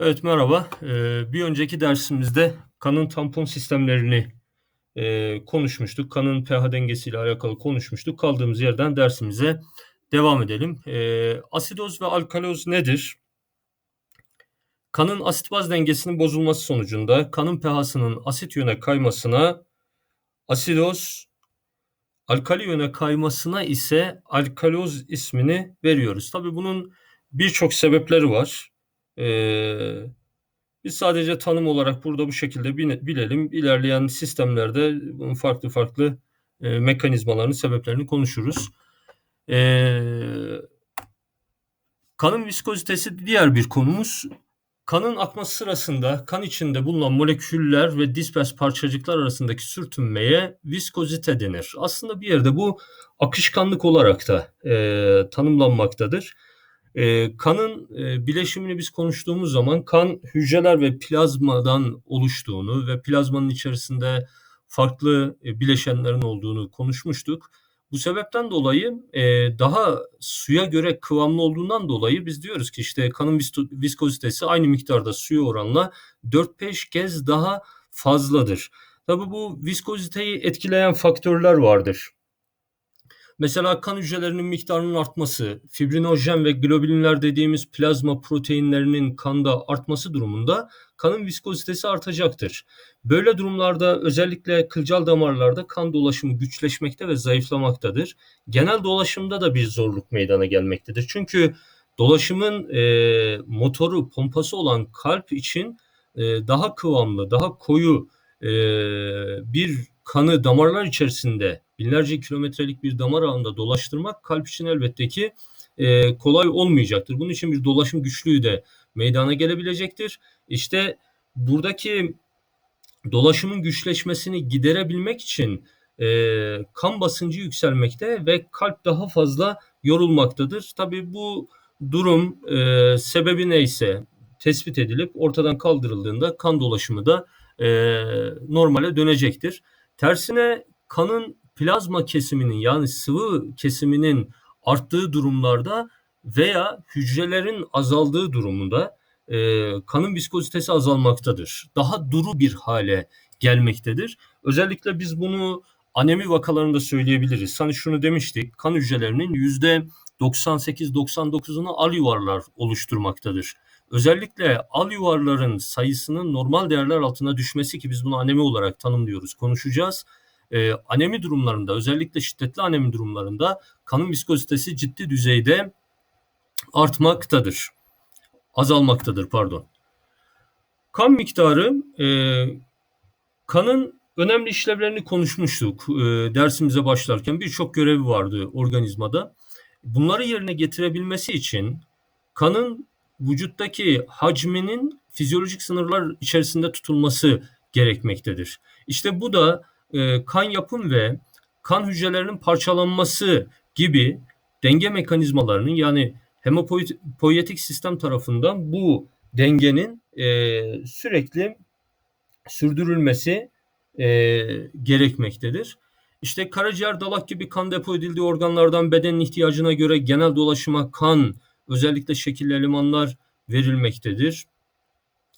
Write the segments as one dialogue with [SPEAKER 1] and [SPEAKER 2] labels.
[SPEAKER 1] Evet merhaba. Ee, bir önceki dersimizde kanın tampon sistemlerini e, konuşmuştuk. Kanın pH dengesiyle alakalı konuşmuştuk. Kaldığımız yerden dersimize devam edelim. Ee, asidoz ve alkaloz nedir? Kanın asit baz dengesinin bozulması sonucunda kanın pH'sının asit yöne kaymasına asidoz, alkali yöne kaymasına ise alkaloz ismini veriyoruz. Tabi bunun birçok sebepleri var. Ee, biz sadece tanım olarak burada bu şekilde bilelim. İlerleyen sistemlerde bunun farklı farklı e, mekanizmalarını, sebeplerini konuşuruz. E, kanın viskozitesi diğer bir konumuz. Kanın akması sırasında kan içinde bulunan moleküller ve dispers parçacıklar arasındaki sürtünmeye viskozite denir. Aslında bir yerde bu akışkanlık olarak da e, tanımlanmaktadır. E, kanın e, bileşimini biz konuştuğumuz zaman kan hücreler ve plazmadan oluştuğunu ve plazmanın içerisinde farklı e, bileşenlerin olduğunu konuşmuştuk. Bu sebepten dolayı e, daha suya göre kıvamlı olduğundan dolayı biz diyoruz ki işte kanın viskozitesi aynı miktarda suya oranla 4-5 kez daha fazladır. Tabii bu viskoziteyi etkileyen faktörler vardır. Mesela kan hücrelerinin miktarının artması, fibrinojen ve globulinler dediğimiz plazma proteinlerinin kanda artması durumunda kanın viskozitesi artacaktır. Böyle durumlarda özellikle kılcal damarlarda kan dolaşımı güçleşmekte ve zayıflamaktadır. Genel dolaşımda da bir zorluk meydana gelmektedir. Çünkü dolaşımın e, motoru, pompası olan kalp için e, daha kıvamlı, daha koyu e, bir kanı damarlar içerisinde binlerce kilometrelik bir damar ağında dolaştırmak kalp için elbette ki e, kolay olmayacaktır. Bunun için bir dolaşım güçlüğü de meydana gelebilecektir. İşte buradaki dolaşımın güçleşmesini giderebilmek için e, kan basıncı yükselmekte ve kalp daha fazla yorulmaktadır. Tabii bu durum e, sebebi neyse tespit edilip ortadan kaldırıldığında kan dolaşımı da e, normale dönecektir. Tersine kanın plazma kesiminin yani sıvı kesiminin arttığı durumlarda veya hücrelerin azaldığı durumunda e, kanın viskozitesi azalmaktadır. Daha duru bir hale gelmektedir. Özellikle biz bunu anemi vakalarında söyleyebiliriz. Hani şunu demiştik, kan hücrelerinin yüzde 98-99'unu al yuvarlar oluşturmaktadır. Özellikle al yuvarların sayısının normal değerler altına düşmesi ki biz bunu anemi olarak tanımlıyoruz, konuşacağız e, anemi durumlarında özellikle şiddetli anemi durumlarında kanın viskozitesi ciddi düzeyde artmaktadır. Azalmaktadır pardon. Kan miktarı e, kanın önemli işlevlerini konuşmuştuk e, dersimize başlarken. Birçok görevi vardı organizmada. Bunları yerine getirebilmesi için kanın vücuttaki hacminin fizyolojik sınırlar içerisinde tutulması gerekmektedir. İşte bu da e, kan yapım ve kan hücrelerinin parçalanması gibi denge mekanizmalarının yani hemopoietik sistem tarafından bu dengenin e, sürekli sürdürülmesi e, gerekmektedir. İşte karaciğer, dalak gibi kan depo edildiği organlardan bedenin ihtiyacına göre genel dolaşıma kan, özellikle şekilli elemanlar verilmektedir.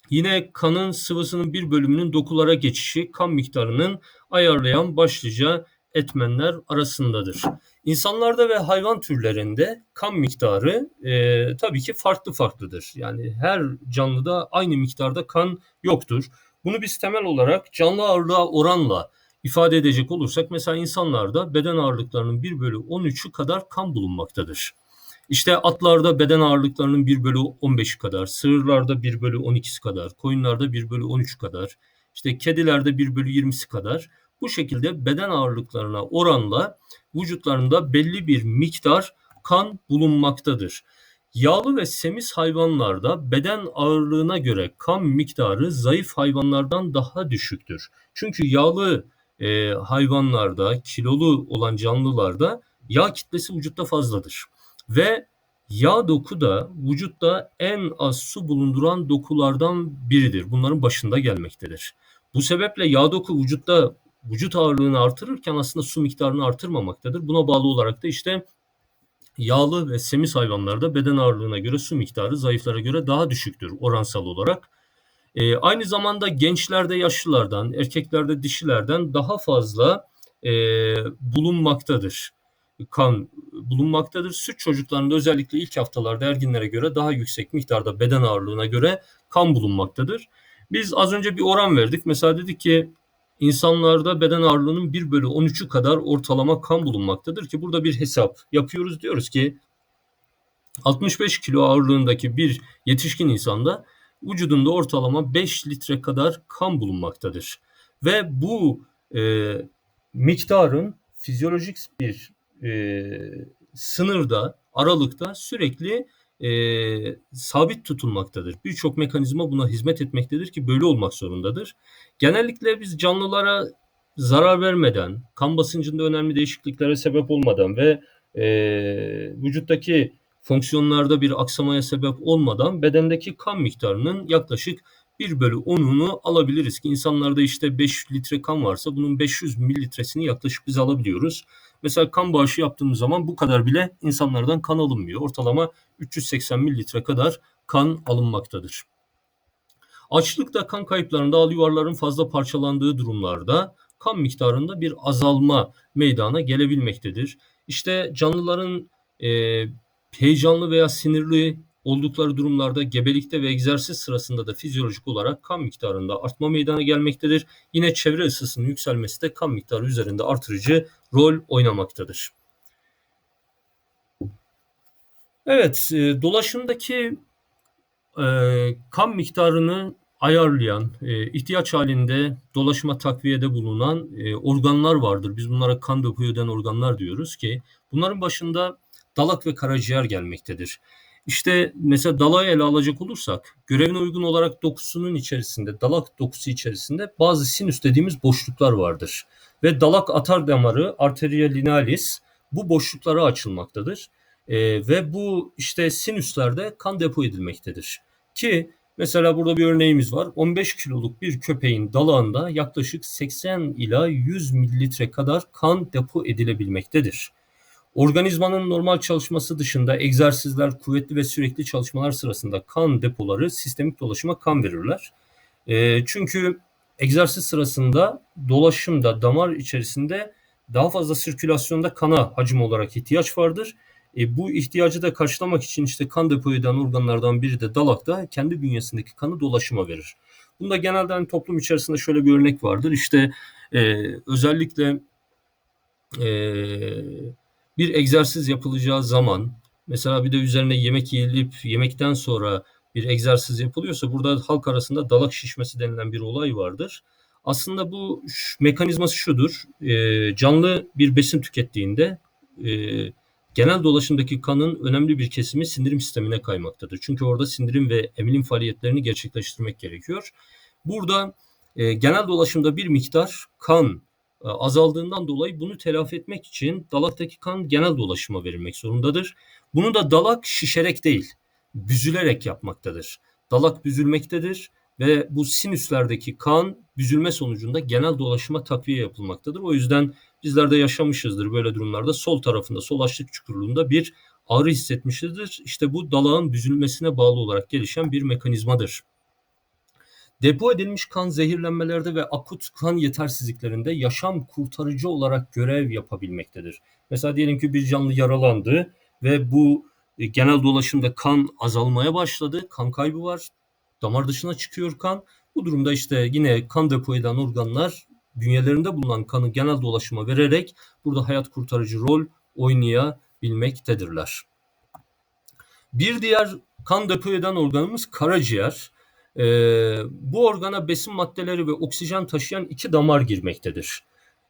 [SPEAKER 1] Yine kanın sıvısının bir bölümünün dokulara geçişi kan miktarının ayarlayan başlıca etmenler arasındadır. İnsanlarda ve hayvan türlerinde kan miktarı e, tabii ki farklı farklıdır. Yani her canlıda aynı miktarda kan yoktur. Bunu biz temel olarak canlı ağırlığa oranla ifade edecek olursak mesela insanlarda beden ağırlıklarının 1 bölü 13'ü kadar kan bulunmaktadır. İşte atlarda beden ağırlıklarının 1 bölü 15 kadar, sığırlarda 1 bölü 12'si kadar, koyunlarda 1 bölü 13 kadar, işte kedilerde 1 bölü 20'si kadar bu şekilde beden ağırlıklarına oranla vücutlarında belli bir miktar kan bulunmaktadır. Yağlı ve semiz hayvanlarda beden ağırlığına göre kan miktarı zayıf hayvanlardan daha düşüktür. Çünkü yağlı e, hayvanlarda, kilolu olan canlılarda yağ kitlesi vücutta fazladır. Ve yağ doku da vücutta en az su bulunduran dokulardan biridir. Bunların başında gelmektedir. Bu sebeple yağ doku vücutta vücut ağırlığını artırırken aslında su miktarını artırmamaktadır. Buna bağlı olarak da işte yağlı ve semiz hayvanlarda beden ağırlığına göre su miktarı zayıflara göre daha düşüktür oransal olarak. E, aynı zamanda gençlerde yaşlılardan, erkeklerde dişilerden daha fazla e, bulunmaktadır. Kan bulunmaktadır. Süt çocuklarında özellikle ilk haftalarda erginlere göre daha yüksek miktarda beden ağırlığına göre kan bulunmaktadır. Biz az önce bir oran verdik. Mesela dedik ki insanlarda beden ağırlığının 1 bölü 13'ü kadar ortalama kan bulunmaktadır ki burada bir hesap yapıyoruz. Diyoruz ki 65 kilo ağırlığındaki bir yetişkin insanda vücudunda ortalama 5 litre kadar kan bulunmaktadır. Ve bu e, miktarın fizyolojik bir e, sınırda, aralıkta sürekli e, sabit tutulmaktadır. Birçok mekanizma buna hizmet etmektedir ki böyle olmak zorundadır. Genellikle biz canlılara zarar vermeden, kan basıncında önemli değişikliklere sebep olmadan ve e, vücuttaki fonksiyonlarda bir aksamaya sebep olmadan bedendeki kan miktarının yaklaşık 1 bölü 10'unu alabiliriz ki insanlarda işte 5 litre kan varsa bunun 500 mililitresini yaklaşık biz alabiliyoruz. Mesela kan bağışı yaptığımız zaman bu kadar bile insanlardan kan alınmıyor. Ortalama 380 mililitre kadar kan alınmaktadır. Açlıkta kan kayıplarında al yuvarların fazla parçalandığı durumlarda kan miktarında bir azalma meydana gelebilmektedir. İşte canlıların e, heyecanlı veya sinirli oldukları durumlarda gebelikte ve egzersiz sırasında da fizyolojik olarak kan miktarında artma meydana gelmektedir. Yine çevre ısısının yükselmesi de kan miktarı üzerinde artırıcı rol oynamaktadır. Evet, e, dolaşımdaki e, kan miktarını ayarlayan, e, ihtiyaç halinde dolaşıma takviyede bulunan e, organlar vardır. Biz bunlara kan depoyu eden organlar diyoruz ki bunların başında dalak ve karaciğer gelmektedir. İşte mesela dalağı ele alacak olursak görevine uygun olarak dokusunun içerisinde dalak dokusu içerisinde bazı sinüs dediğimiz boşluklar vardır. Ve dalak atar damarı arteria linealis bu boşluklara açılmaktadır. E, ve bu işte sinüslerde kan depo edilmektedir. Ki mesela burada bir örneğimiz var. 15 kiloluk bir köpeğin dalağında yaklaşık 80 ila 100 mililitre kadar kan depo edilebilmektedir. Organizmanın normal çalışması dışında egzersizler, kuvvetli ve sürekli çalışmalar sırasında kan depoları sistemik dolaşıma kan verirler. E, çünkü egzersiz sırasında dolaşımda damar içerisinde daha fazla sirkülasyonda kana hacim olarak ihtiyaç vardır. E, bu ihtiyacı da karşılamak için işte kan depo eden organlardan biri de dalakta kendi bünyesindeki kanı dolaşıma verir. Bunda genelde hani toplum içerisinde şöyle bir örnek vardır. İşte e, özellikle e, bir egzersiz yapılacağı zaman mesela bir de üzerine yemek yiyilip yemekten sonra bir egzersiz yapılıyorsa burada halk arasında dalak şişmesi denilen bir olay vardır. Aslında bu mekanizması şudur. E, canlı bir besin tükettiğinde e, genel dolaşımdaki kanın önemli bir kesimi sindirim sistemine kaymaktadır. Çünkü orada sindirim ve emilim faaliyetlerini gerçekleştirmek gerekiyor. Burada e, genel dolaşımda bir miktar kan azaldığından dolayı bunu telafi etmek için dalaktaki kan genel dolaşıma verilmek zorundadır. Bunu da dalak şişerek değil, büzülerek yapmaktadır. Dalak büzülmektedir ve bu sinüslerdeki kan büzülme sonucunda genel dolaşıma takviye yapılmaktadır. O yüzden bizler de yaşamışızdır böyle durumlarda. Sol tarafında, sol açlık çukurluğunda bir ağrı hissetmişizdir. İşte bu dalağın büzülmesine bağlı olarak gelişen bir mekanizmadır. Depo edilmiş kan zehirlenmelerde ve akut kan yetersizliklerinde yaşam kurtarıcı olarak görev yapabilmektedir. Mesela diyelim ki bir canlı yaralandı ve bu e, genel dolaşımda kan azalmaya başladı. Kan kaybı var. Damar dışına çıkıyor kan. Bu durumda işte yine kan depo eden organlar bünyelerinde bulunan kanı genel dolaşıma vererek burada hayat kurtarıcı rol oynayabilmektedirler. Bir diğer kan depo eden organımız karaciğer. E, bu organa besin maddeleri ve oksijen taşıyan iki damar girmektedir.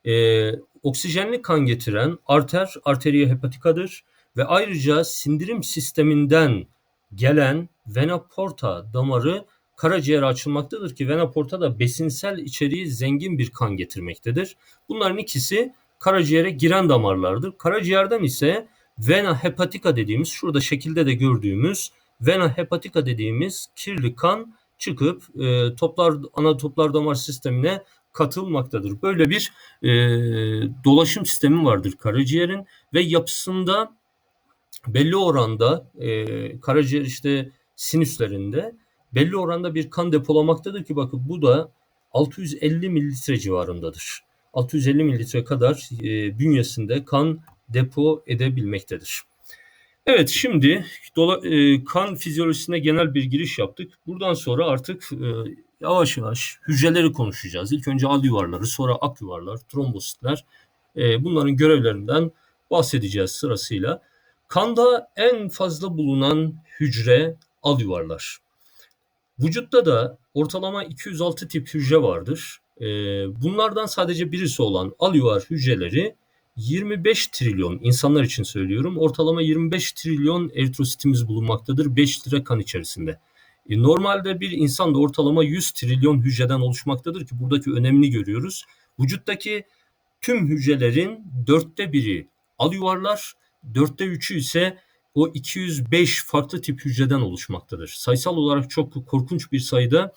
[SPEAKER 1] E, oksijenli kan getiren arter, arteria hepatikadır ve ayrıca sindirim sisteminden gelen vena porta damarı karaciğere açılmaktadır ki vena porta da besinsel içeriği zengin bir kan getirmektedir. Bunların ikisi karaciğere giren damarlardır. Karaciğerden ise vena hepatica dediğimiz şurada şekilde de gördüğümüz vena hepatica dediğimiz kirli kan çıkıp e, toplar ana toplar damar sistemine katılmaktadır. Böyle bir e, dolaşım sistemi vardır karaciğerin ve yapısında belli oranda e, karaciğer işte sinüslerinde belli oranda bir kan depolamaktadır ki bakın bu da 650 mililitre civarındadır. 650 mililitre kadar e, bünyesinde kan depo edebilmektedir. Evet şimdi dola, e, kan fizyolojisine genel bir giriş yaptık. Buradan sonra artık e, yavaş yavaş hücreleri konuşacağız. İlk önce al yuvarları, sonra ak yuvarlar, trombositler. E, bunların görevlerinden bahsedeceğiz sırasıyla. Kanda en fazla bulunan hücre al yuvarlar. Vücutta da ortalama 206 tip hücre vardır. E, bunlardan sadece birisi olan al yuvar hücreleri 25 trilyon insanlar için söylüyorum ortalama 25 trilyon eritrositimiz bulunmaktadır 5 litre kan içerisinde. E, normalde bir insan da ortalama 100 trilyon hücreden oluşmaktadır ki buradaki önemini görüyoruz. Vücuttaki tüm hücrelerin dörtte biri al yuvarlar, dörtte üçü ise o 205 farklı tip hücreden oluşmaktadır. Sayısal olarak çok korkunç bir sayıda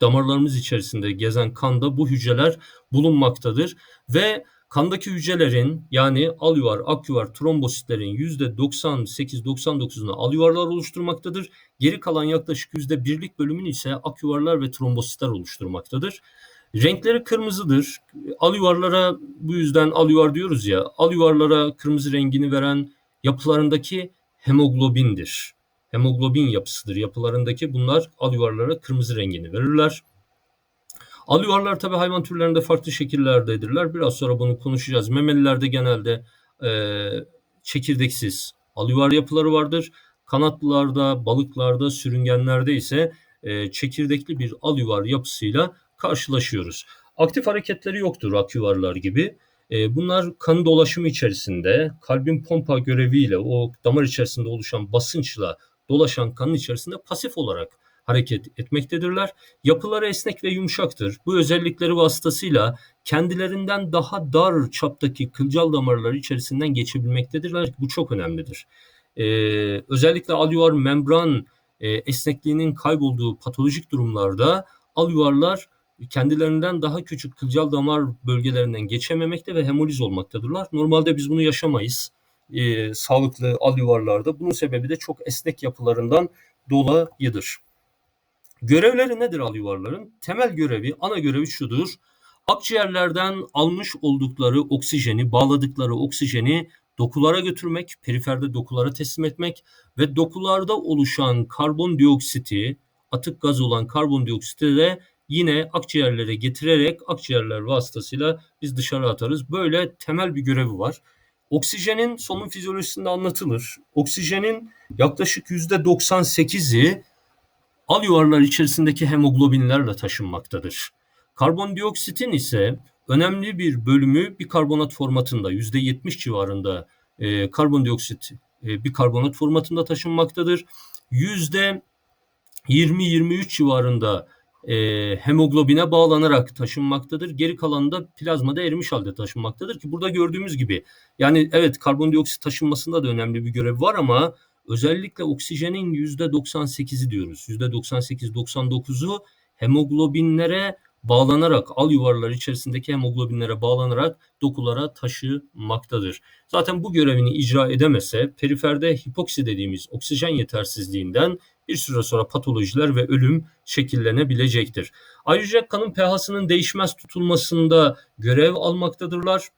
[SPEAKER 1] damarlarımız içerisinde gezen kanda bu hücreler bulunmaktadır ve kandaki hücrelerin yani alüvar, akyuvar, trombositlerin %98-99'unu alüvarlar oluşturmaktadır. Geri kalan yaklaşık %1'lik bölümünü ise akyuvarlar ve trombositler oluşturmaktadır. Renkleri kırmızıdır. Al yuvarlara bu yüzden al yuvar diyoruz ya. Al yuvarlara kırmızı rengini veren yapılarındaki hemoglobindir. Hemoglobin yapısıdır yapılarındaki. Bunlar al yuvarlara kırmızı rengini verirler. Al yuvarlar tabi hayvan türlerinde farklı şekillerdedirler. Biraz sonra bunu konuşacağız. Memelilerde genelde e, çekirdeksiz al yuvar yapıları vardır. Kanatlılarda, balıklarda, sürüngenlerde ise e, çekirdekli bir al yuvar yapısıyla karşılaşıyoruz. Aktif hareketleri yoktur aküvarlar gibi. E, bunlar kan dolaşımı içerisinde kalbin pompa göreviyle o damar içerisinde oluşan basınçla dolaşan kanın içerisinde pasif olarak hareket etmektedirler. Yapıları esnek ve yumuşaktır. Bu özellikleri vasıtasıyla kendilerinden daha dar çaptaki kılcal damarları içerisinden geçebilmektedirler. Bu çok önemlidir. Ee, özellikle alüvar membran e, esnekliğinin kaybolduğu patolojik durumlarda alüvarlar kendilerinden daha küçük kılcal damar bölgelerinden geçememekte ve hemoliz olmaktadırlar. Normalde biz bunu yaşamayız e, sağlıklı al yuvarlarda. Bunun sebebi de çok esnek yapılarından dolayıdır. Görevleri nedir al yuvarların? Temel görevi, ana görevi şudur. Akciğerlerden almış oldukları oksijeni, bağladıkları oksijeni dokulara götürmek, periferde dokulara teslim etmek ve dokularda oluşan karbondioksiti, atık gaz olan karbondioksiti de yine akciğerlere getirerek akciğerler vasıtasıyla biz dışarı atarız. Böyle temel bir görevi var. Oksijenin solunum fizyolojisinde anlatılır. Oksijenin yaklaşık %98'i al yuvarlar içerisindeki hemoglobinlerle taşınmaktadır. Karbondioksitin ise önemli bir bölümü bir karbonat formatında %70 civarında e, karbondioksit e, bir karbonat formatında taşınmaktadır. %20-23 civarında e, hemoglobine bağlanarak taşınmaktadır. Geri kalanı da plazmada erimiş halde taşınmaktadır ki burada gördüğümüz gibi yani evet karbondioksit taşınmasında da önemli bir görev var ama özellikle oksijenin %98'i diyoruz. %98-99'u hemoglobinlere bağlanarak al yuvarlar içerisindeki hemoglobinlere bağlanarak dokulara taşımaktadır. Zaten bu görevini icra edemese periferde hipoksi dediğimiz oksijen yetersizliğinden bir süre sonra patolojiler ve ölüm şekillenebilecektir. Ayrıca kanın pH'sının değişmez tutulmasında görev almaktadırlar.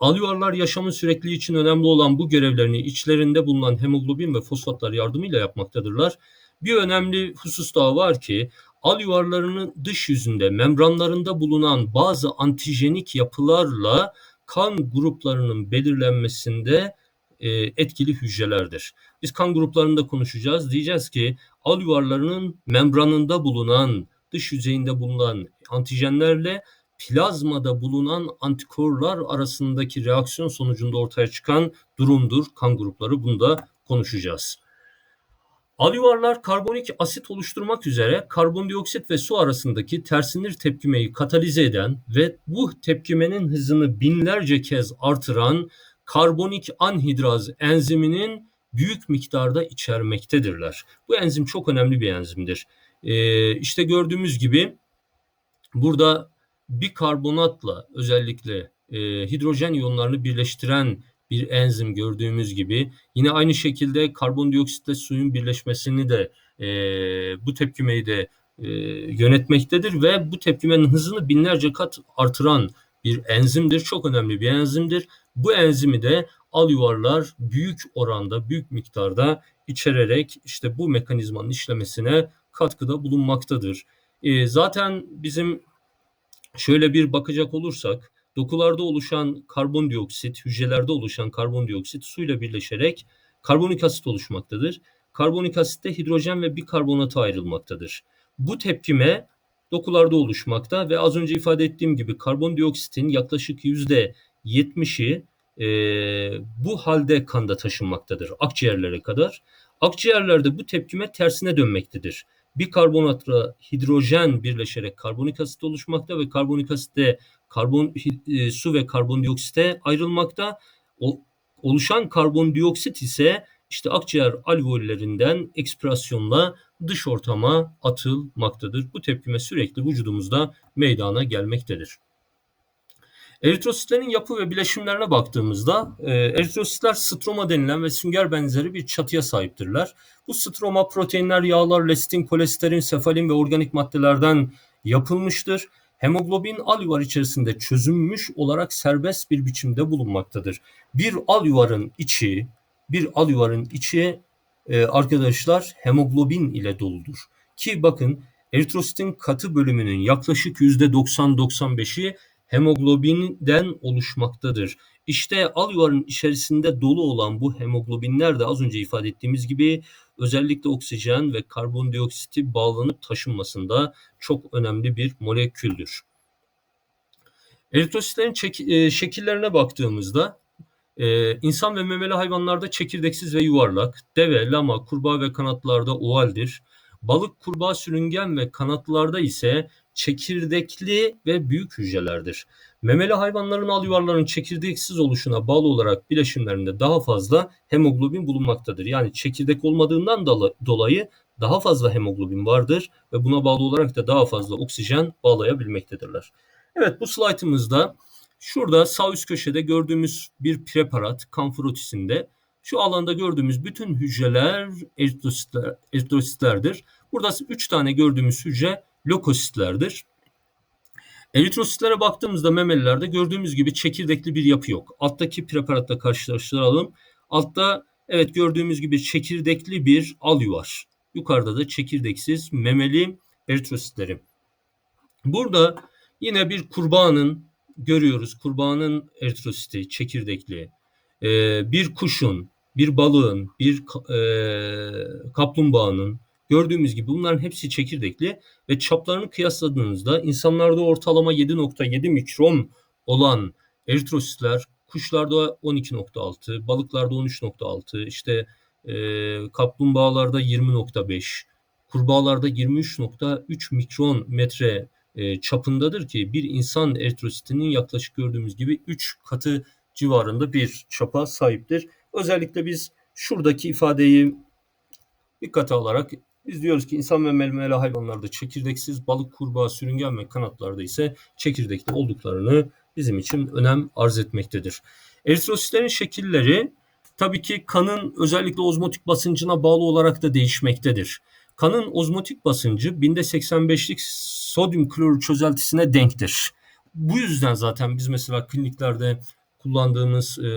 [SPEAKER 1] Alüvarlar yaşamın sürekliliği için önemli olan bu görevlerini içlerinde bulunan hemoglobin ve fosfatlar yardımıyla yapmaktadırlar. Bir önemli husus daha var ki alüvarlarının dış yüzünde membranlarında bulunan bazı antijenik yapılarla kan gruplarının belirlenmesinde e, etkili hücrelerdir. Biz kan gruplarında konuşacağız. Diyeceğiz ki al yuvarlarının membranında bulunan, dış yüzeyinde bulunan antijenlerle plazmada bulunan antikorlar arasındaki reaksiyon sonucunda ortaya çıkan durumdur. Kan grupları bunu da konuşacağız. Alüvarlar karbonik asit oluşturmak üzere karbondioksit ve su arasındaki tersinir tepkimeyi katalize eden ve bu tepkimenin hızını binlerce kez artıran karbonik anhidraz enziminin büyük miktarda içermektedirler. Bu enzim çok önemli bir enzimdir. Ee, işte gördüğümüz gibi burada bir karbonatla özellikle e, hidrojen iyonlarını birleştiren bir enzim gördüğümüz gibi. Yine aynı şekilde karbondioksitle suyun birleşmesini de e, bu tepkimeyi de e, yönetmektedir ve bu tepkimenin hızını binlerce kat artıran bir enzimdir. Çok önemli bir enzimdir. Bu enzimi de al yuvarlar büyük oranda, büyük miktarda içererek işte bu mekanizmanın işlemesine katkıda bulunmaktadır. E, zaten bizim şöyle bir bakacak olursak dokularda oluşan karbondioksit, hücrelerde oluşan karbondioksit suyla birleşerek karbonik asit oluşmaktadır. Karbonik asitte hidrojen ve bikarbonata ayrılmaktadır. Bu tepkime dokularda oluşmakta ve az önce ifade ettiğim gibi karbondioksitin yaklaşık yüzde 70'i e, bu halde kanda taşınmaktadır akciğerlere kadar. Akciğerlerde bu tepkime tersine dönmektedir. Bir karbonatla hidrojen birleşerek karbonik asit oluşmakta ve karbonik asitte karbon e, su ve karbondioksite ayrılmakta. O, oluşan karbondioksit ise işte akciğer alveollerinden ekspresyonla dış ortama atılmaktadır. Bu tepkime sürekli vücudumuzda meydana gelmektedir. Eritrositlerin yapı ve bileşimlerine baktığımızda e, eritrositler stroma denilen ve sünger benzeri bir çatıya sahiptirler. Bu stroma proteinler, yağlar, lestin, kolesterin, sefalin ve organik maddelerden yapılmıştır. Hemoglobin alüvar içerisinde çözünmüş olarak serbest bir biçimde bulunmaktadır. Bir alüvarın içi, bir alüvarın içi e, arkadaşlar hemoglobin ile doludur. Ki bakın eritrositin katı bölümünün yaklaşık %90-95'i hemoglobinden oluşmaktadır. İşte al yuvarın içerisinde dolu olan bu hemoglobinler de az önce ifade ettiğimiz gibi özellikle oksijen ve karbondioksiti bağlanıp taşınmasında çok önemli bir moleküldür. Eritrositlerin e, şekillerine baktığımızda e, insan ve memeli hayvanlarda çekirdeksiz ve yuvarlak, deve, lama, kurbağa ve kanatlarda ovaldir. Balık, kurbağa, sürüngen ve kanatlarda ise çekirdekli ve büyük hücrelerdir. Memeli hayvanların al yuvarların çekirdeksiz oluşuna bağlı olarak bileşimlerinde daha fazla hemoglobin bulunmaktadır. Yani çekirdek olmadığından dolayı daha fazla hemoglobin vardır ve buna bağlı olarak da daha fazla oksijen bağlayabilmektedirler. Evet bu slaytımızda şurada sağ üst köşede gördüğümüz bir preparat kanfrotisinde şu alanda gördüğümüz bütün hücreler eritrositler, eritrositlerdir. Burada 3 tane gördüğümüz hücre lokositlerdir. Eritrositlere baktığımızda memelilerde gördüğümüz gibi çekirdekli bir yapı yok. Alttaki preparatla karşılaştıralım. Altta evet gördüğümüz gibi çekirdekli bir alü var. Yukarıda da çekirdeksiz memeli eritrositleri. Burada yine bir kurbağanın görüyoruz. Kurbağanın eritrositi çekirdekli. Ee, bir kuşun, bir balığın, bir e, kaplumbağanın, Gördüğümüz gibi bunların hepsi çekirdekli ve çaplarını kıyasladığınızda insanlarda ortalama 7.7 mikron olan eritrositler kuşlarda 12.6, balıklarda 13.6, işte e, kaplumbağalarda 20.5, kurbağalarda 23.3 mikron metre e, çapındadır ki bir insan eritrositinin yaklaşık gördüğümüz gibi 3 katı civarında bir çapa sahiptir. Özellikle biz şuradaki ifadeyi dikkate alarak biz diyoruz ki insan ve memeli hayvanlarda çekirdeksiz, balık, kurbağa, sürüngen ve kanatlarda ise çekirdekli olduklarını bizim için önem arz etmektedir. Eritrositlerin şekilleri tabii ki kanın özellikle ozmotik basıncına bağlı olarak da değişmektedir. Kanın ozmotik basıncı binde 85'lik sodyum klorür çözeltisine denktir. Bu yüzden zaten biz mesela kliniklerde kullandığımız e,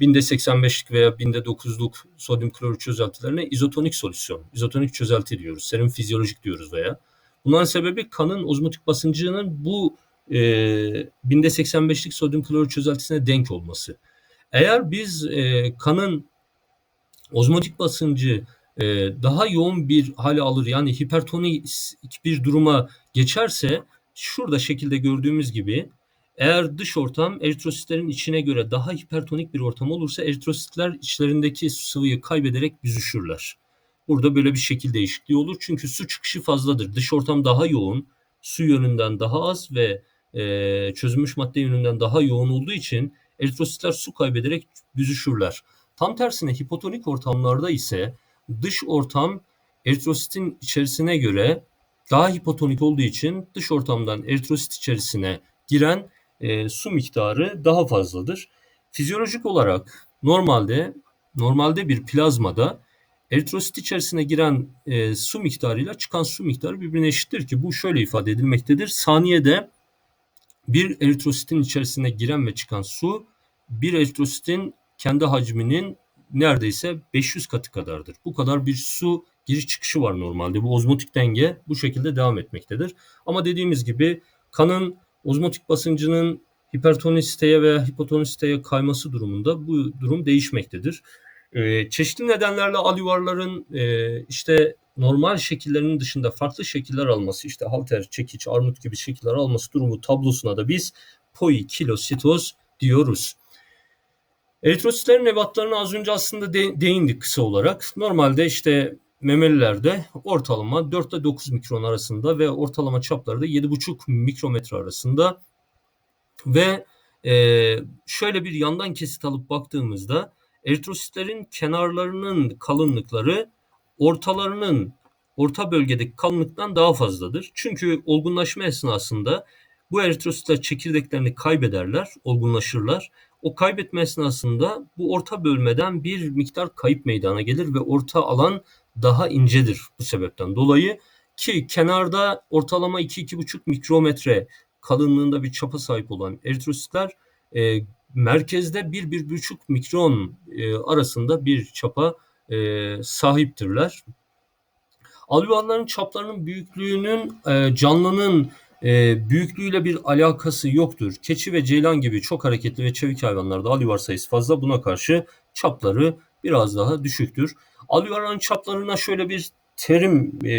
[SPEAKER 1] binde 85'lik veya binde 9'luk sodyum klorür çözeltilerine izotonik solüsyon, izotonik çözelti diyoruz, serum fizyolojik diyoruz veya. Bunların sebebi kanın ozmotik basıncının bu e, binde 85'lik sodyum klorür çözeltisine denk olması. Eğer biz e, kanın ozmotik basıncı e, daha yoğun bir hale alır yani hipertonik bir duruma geçerse şurada şekilde gördüğümüz gibi eğer dış ortam eritrositlerin içine göre daha hipertonik bir ortam olursa eritrositler içlerindeki sıvıyı kaybederek büzüşürler. Burada böyle bir şekil değişikliği olur. Çünkü su çıkışı fazladır. Dış ortam daha yoğun, su yönünden daha az ve e, çözülmüş madde yönünden daha yoğun olduğu için eritrositler su kaybederek büzüşürler. Tam tersine hipotonik ortamlarda ise dış ortam eritrositin içerisine göre daha hipotonik olduğu için dış ortamdan eritrosit içerisine giren e, su miktarı daha fazladır. Fizyolojik olarak normalde normalde bir plazmada eritrosit içerisine giren e, su miktarıyla çıkan su miktarı birbirine eşittir ki bu şöyle ifade edilmektedir. Saniyede bir eritrositin içerisine giren ve çıkan su bir eritrositin kendi hacminin neredeyse 500 katı kadardır. Bu kadar bir su giriş çıkışı var normalde. Bu ozmotik denge bu şekilde devam etmektedir. Ama dediğimiz gibi kanın ozmotik basıncının hipertonisiteye veya hipotonisiteye kayması durumunda bu durum değişmektedir. Ee, çeşitli nedenlerle al yuvarların e, işte normal şekillerinin dışında farklı şekiller alması işte halter, çekiç, armut gibi şekiller alması durumu tablosuna da biz poikilositoz diyoruz. Eritrositlerin ebatlarına az önce aslında de, değindik kısa olarak. Normalde işte memelilerde ortalama 4 ile 9 mikron arasında ve ortalama çapları da 7,5 mikrometre arasında ve e, şöyle bir yandan kesit alıp baktığımızda eritrositlerin kenarlarının kalınlıkları ortalarının orta bölgedeki kalınlıktan daha fazladır. Çünkü olgunlaşma esnasında bu eritrositler çekirdeklerini kaybederler, olgunlaşırlar. O kaybetme esnasında bu orta bölmeden bir miktar kayıp meydana gelir ve orta alan daha incedir bu sebepten dolayı ki kenarda ortalama 2-2,5 mikrometre kalınlığında bir çapa sahip olan eritrositler e, merkezde 1-1,5 mikron e, arasında bir çapa e, sahiptirler. Alveolların çaplarının büyüklüğünün e, canlının e, büyüklüğüyle bir alakası yoktur. Keçi ve ceylan gibi çok hareketli ve çevik hayvanlarda alüvar sayısı fazla. Buna karşı çapları biraz daha düşüktür. Alüvarların çaplarına şöyle bir terim e,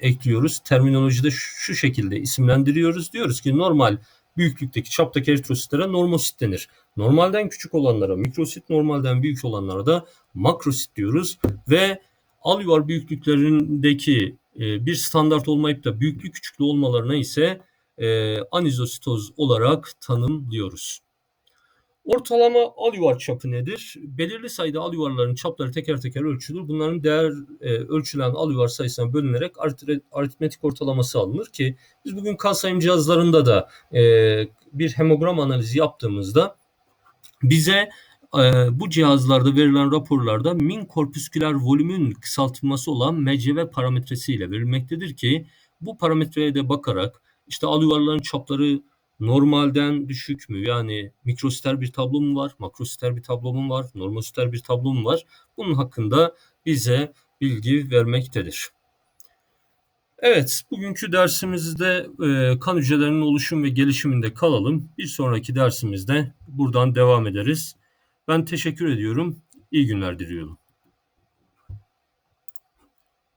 [SPEAKER 1] ekliyoruz. Terminolojide şu şekilde isimlendiriyoruz. Diyoruz ki normal büyüklükteki çaptaki eritrositlere normosit denir. Normalden küçük olanlara mikrosit, normalden büyük olanlara da makrosit diyoruz ve alüvar büyüklüklerindeki e, bir standart olmayıp da büyüklük küçüklüğü olmalarına ise e, anizositoz olarak tanımlıyoruz. Ortalama alüvar çapı nedir? Belirli sayıda alüvarların çapları teker teker ölçülür. Bunların değer e, ölçülen alüvar sayısına bölünerek aritmetik ortalaması alınır ki biz bugün kan sayım cihazlarında da e, bir hemogram analizi yaptığımızda bize e, bu cihazlarda verilen raporlarda min korpüsküler volümün kısaltılması olan MCV parametresiyle verilmektedir ki bu parametreye de bakarak işte alüvarların çapları normalden düşük mü? Yani mikrositer bir tablo mu var? Makrositer bir tablo mu var? Normositer bir tablo mu var? Bunun hakkında bize bilgi vermektedir. Evet, bugünkü dersimizde e, kan hücrelerinin oluşum ve gelişiminde kalalım. Bir sonraki dersimizde buradan devam ederiz. Ben teşekkür ediyorum. İyi günler diliyorum.